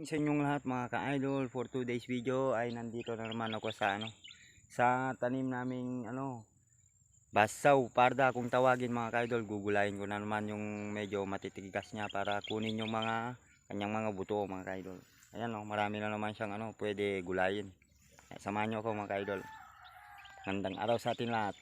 Sa inyong lahat mga ka-idol, for today's video ay nandito na naman ako sa ano sa tanim naming ano basaw. Parda kung tawagin mga ka-idol gugulayin ko na naman yung medyo matitigas niya para kunin yung mga kanyang mga buto mga ka-idol. Ayan oh, marami na naman siyang ano pwede gulayin. Samahan nyo ako mga ka-idol. Gandang araw sa atin lahat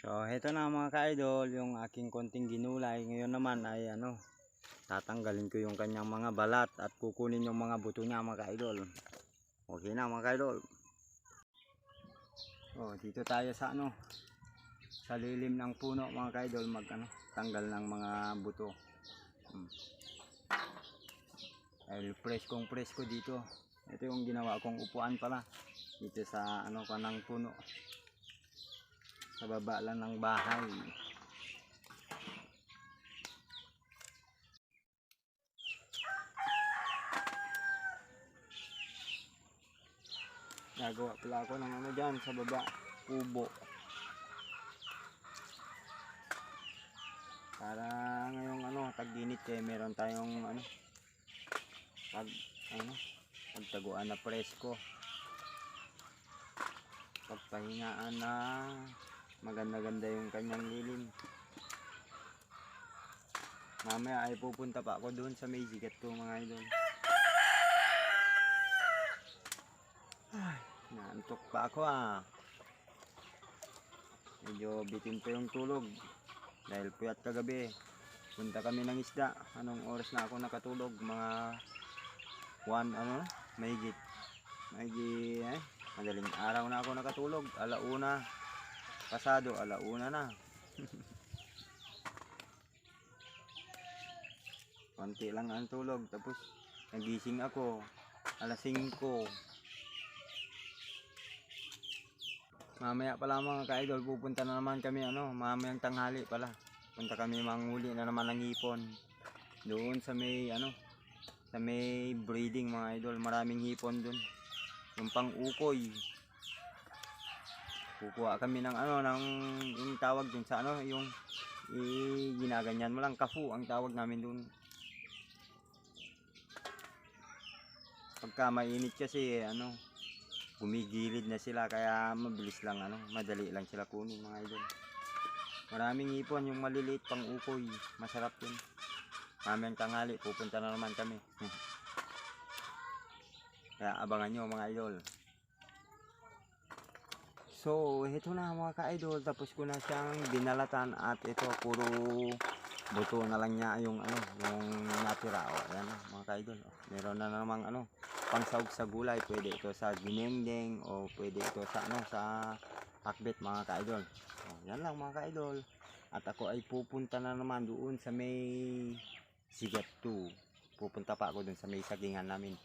So, heto na mga ka-idol, yung aking konting ginulay. Ngayon naman ay ano, tatanggalin ko yung kanyang mga balat at kukunin yung mga buto niya mga ka-idol. Okay na mga ka-idol. Oh, dito tayo sa ano, sa lilim ng puno mga ka-idol, mag ano, tanggal ng mga buto. Hmm. Dahil preskong presko dito. Ito yung ginawa kong upuan pala. Dito sa ano kanang puno sa baba lang ng bahay. Nagawa pala ako ng ano dyan sa baba, kubo. Para ngayong ano, tag-init kaya meron tayong ano, pag ano, pagtaguan na presko. Pagpahingaan na maganda-ganda yung kanyang lilim. Mamaya ay pupunta pa ako doon sa may sigat ko mga idol. Ay, naantok pa ako ah. Medyo bitin pa yung tulog. Dahil puyat kagabi. Punta kami ng isda. Anong oras na ako nakatulog? Mga 1 ano? Mahigit. Mahigit eh. Madaling araw na ako nakatulog. Alauna. Pasado, alauna na. Konti lang ang tulog. Tapos, nagising ako. Alas 5. Mamaya pala mga ka-idol, pupunta na naman kami, ano, mamayang tanghali pala. Punta kami manghuli na naman ng hipon. Doon sa may, ano, sa may breeding mga idol. Maraming hipon doon. Yung pang ukoy kukuha kami ng ano ng yung tawag dun sa ano yung i ginaganyan mo lang kafu ang tawag namin dun. Pagka mainit kasi ano gumigilid na sila kaya mabilis lang ano madali lang sila kunin mga idol. Maraming ipon yung maliliit pang ukoy masarap yun. Mamayang tanghali pupunta na naman kami. Kaya abangan nyo mga idol So, ito na mga ka-idol. Tapos ko na siyang binalatan at ito puro buto na lang niya yung ano, yung natira. O, ayan o, mga ka-idol. Meron na namang ano, pangsawag sa gulay. Pwede ito sa ginengdeng o pwede ito sa ano, sa akbet mga ka-idol. O, yan lang mga ka-idol. At ako ay pupunta na naman doon sa may Sigat 2. Pupunta pa ako doon sa may sagingan namin.